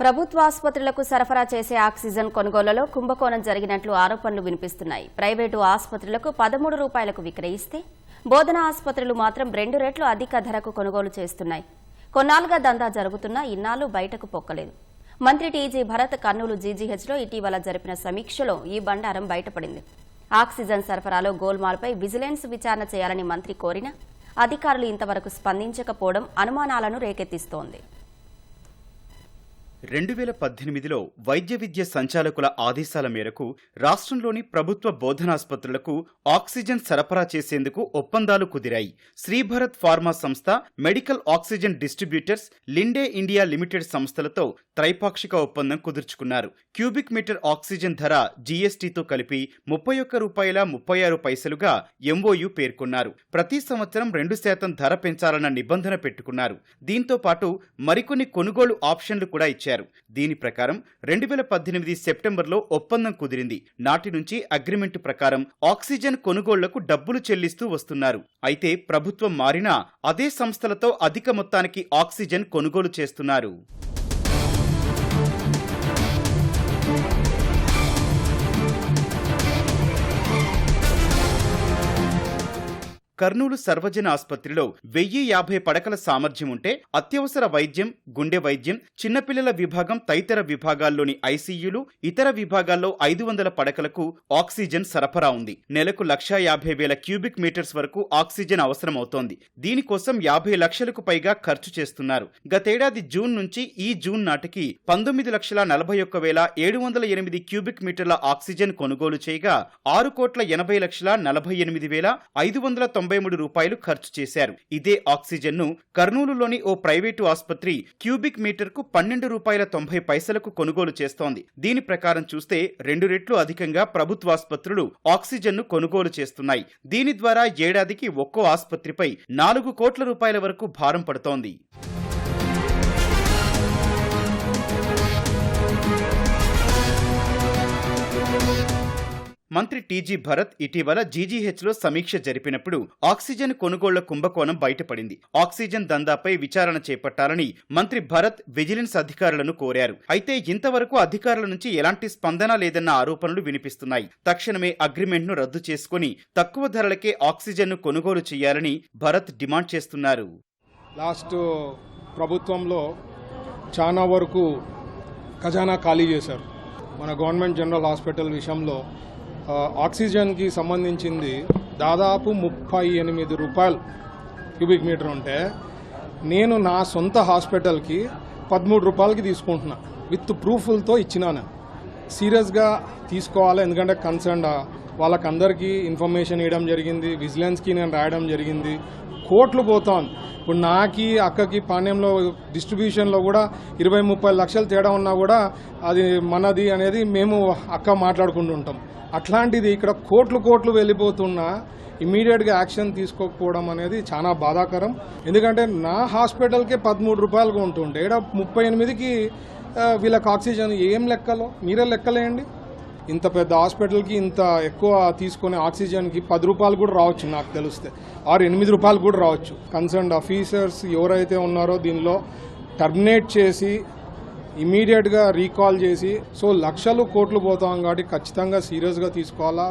ప్రభుత్వాసుపత్రులకు సరఫరా చేసే ఆక్సిజన్ కొనుగోలులో కుంభకోణం జరిగినట్లు ఆరోపణలు వినిపిస్తున్నాయి. ప్రైవేటు ఆసుపత్రులకు పదమూడు రూపాయలకు విక్రయిస్తే బోధన ఆసుపత్రులు మాత్రం రెండు రెట్లు అధిక ధరకు కొనుగోలు చేస్తున్నాయి. కొన్నాళ్ళుగా దందా జరుగుతున్నా ఇన్నాళ్ళు బయటకు పొక్కలేదు. మంత్రి టీజీ భరత్ కర్నూలు జీజీహెచ్లో ఇటీవల జరిపిన సమీక్షలో ఈ బండారం బయటపడింది. ఆక్సిజన్ సరఫరాలో గోల్మాల్పై విజిలెన్స్ విచారణ చేయాలని మంత్రి కోరినా అధికారులు ఇంతవరకు స్పందించకపోవడం అనుమానాలను రేకెత్తిస్తోంది. రెండు వేల పద్దెనిమిదిలో వైద్య విద్య సంచాలకుల ఆదేశాల మేరకు రాష్ట్రంలోని ప్రభుత్వ బోధనాసుపత్రులకు ఆక్సిజన్ సరఫరా చేసేందుకు ఒప్పందాలు కుదిరాయి. శ్రీభరత్ ఫార్మా సంస్థ medical oxygen distributors Linde India Limited సంస్థలతో త్రైపాక్షిక ఒప్పందం కుదుర్చుకున్నారు. క్యూబిక్ మీటర్ ఆక్సిజన్ ధర జీఎస్టీతో కలిపి ముప్పై ఒక్క రూపాయల ముప్పై ఆరు పైసలుగా ఎంఓయు పేర్కొన్నారు. ప్రతి సంవత్సరం రెండు శాతం ధర పెంచాలన్న నిబంధన పెట్టుకున్నారు. దీంతో పాటు మరికొన్ని కొనుగోలు ఆప్షన్లు కూడా ఇచ్చారు. దీని ప్రకారం రెండు వేల పద్దెనిమిది సెప్టెంబర్లో ఒప్పందం కుదిరింది. నాటి నుంచి అగ్రిమెంట్ ప్రకారం ఆక్సిజన్ కొనుగోళ్ళకు డబ్బులు చెల్లిస్తూ వస్తున్నారు. అయితే ప్రభుత్వం మారినా అదే సంస్థలతో అధిక మొత్తానికి ఆక్సిజన్ కొనుగోలు చేస్తున్నారు. కర్నూలు సర్వజన ఆసుపత్రిలో వెయ్యి యాభై పడకల సామర్థ్యం ఉంటే అత్యవసర వైద్యం గుండె వైద్యం చిన్నపిల్లల విభాగం తదితర విభాగాల్లోని ఐసీయూలు ఇతర విభాగాల్లో ఐదు వందల పడకలకు ఆక్సిజన్ సరఫరా ఉంది. నెలకు లక్షా యాభై వేల క్యూబిక్ మీటర్స్ వరకు ఆక్సిజన్ అవసరమవుతోంది. దీనికోసం యాభై లక్షలకు పైగా ఖర్చు చేస్తున్నారు. గతేడాది జూన్ నుంచి ఈ జూన్ నాటికి పంతొమ్మిది లక్షల నలభై ఒక్క వేల ఏడు వందల ఎనిమిది క్యూబిక్ మీటర్ల ఆక్సిజన్ కొనుగోలు చేయగా ఆరు కోట్ల ఎనభై లక్షల నలభై ఎనిమిది వేల ఐదు వందల తొంభై మూడు రూపాయలు ఖర్చు చేశారు. ఇదే ఆక్సిజన్ను కర్నూలులోని ఓ ప్రైవేటు ఆసుపత్రి క్యూబిక్ మీటర్కు పన్నెండు రూపాయల తొంభై పైసలకు కొనుగోలు చేస్తోంది. దీని ప్రకారం చూస్తే రెండు రెట్లు అధికంగా ప్రభుత్వాసుపత్రులు ఆక్సిజన్ను ఆక్సిజన్ను కొనుగోలు చేస్తున్నాయి. దీని ద్వారా ఏడాదికి ఒక్కో ఆసుపత్రిపై నాలుగు కోట్ల రూపాయల వరకు భారం పడుతోంది. మంత్రి టీజీ భరత్ ఇటీవల జీజీహెచ్లో సమీక్ష జరిపినప్పుడు ఆక్సిజన్ కొనుగోళ్ళ కుంభకోణం బయటపడింది. ఆక్సిజన్ దందాపై విచారణ చేపట్టాలని మంత్రి భరత్ విజిలెన్స్ అధికారులను కోరారు. అయితే ఇంతవరకు అధికారుల నుంచి ఎలాంటి స్పందన లేదన్న ఆరోపణలు వినిపిస్తున్నాయి. తక్షణమే అగ్రిమెంట్ను రద్దు చేసుకుని తక్కువ ధరలకే ఆక్సిజన్ను కొనుగోలు చేయాలని భరత్ డిమాండ్ చేస్తున్నారు. లాస్ట్ ప్రభుత్వంలో చాలా వరకు ఖజానా ఖాళీ చేశారు. మన గవర్నమెంట్ జనరల్ హాస్పిటల్ విషయంలో ఆక్సిజన్కి సంబంధించింది దాదాపు ముప్పై ఎనిమిది రూపాయలు క్యూబిక్ మీటర్ ఉంటే నేను నా సొంత హాస్పిటల్కి పదమూడు రూపాయలకి తీసుకుంటున్నా. విత్ ప్రూఫ్లతో ఇచ్చినాను. సీరియస్గా తీసుకోవాలి. ఎందుకంటే కన్సర్న్ వాళ్ళకందరికీ ఇన్ఫర్మేషన్ ఇవ్వడం జరిగింది. విజిలెన్స్కి నేను రాయడం జరిగింది. కోట్లు పోతాను ఇప్పుడు నాకి అక్కకి పాణ్యంలో డిస్ట్రిబ్యూషన్లో కూడా ఇరవై ముప్పై లక్షలు తేడా ఉన్నా కూడా అది మనది అనేది మేము అక్క మాట్లాడుకుంటుంటాం అట్లాంటిది ఇక్కడ కోట్లు కోట్లు వెళ్ళిపోతున్నా ఇమీడియట్గా యాక్షన్ తీసుకోకపోవడం అనేది చాలా బాధాకరం. ఎందుకంటే నా హాస్పిటల్కే పదమూడు రూపాయలుగా ఉంటుండే ఇక్కడ ముప్పై ఎనిమిదికి వీళ్ళకి ఆక్సిజన్ ఏం లెక్కలో? మీరే లెక్కలేయండి. ఇంత పెద్ద హాస్పిటల్కి ఇంత ఎక్కువ తీసుకునే ఆక్సిజన్కి పది రూపాయలు కూడా రావచ్చు నాకు తెలిస్తే. ఆరు ఎనిమిది రూపాయలు కూడా రావచ్చు. కన్సర్న్ ఆఫీసర్స్ ఎవరైతే ఉన్నారో దీనిలో టర్మినేట్ చేసి ఇమీడియట్గా రీకాల్ చేసి సో లక్షలు కోట్లు పోతాం కాబట్టి ఖచ్చితంగా సీరియస్గా తీసుకోవాలా?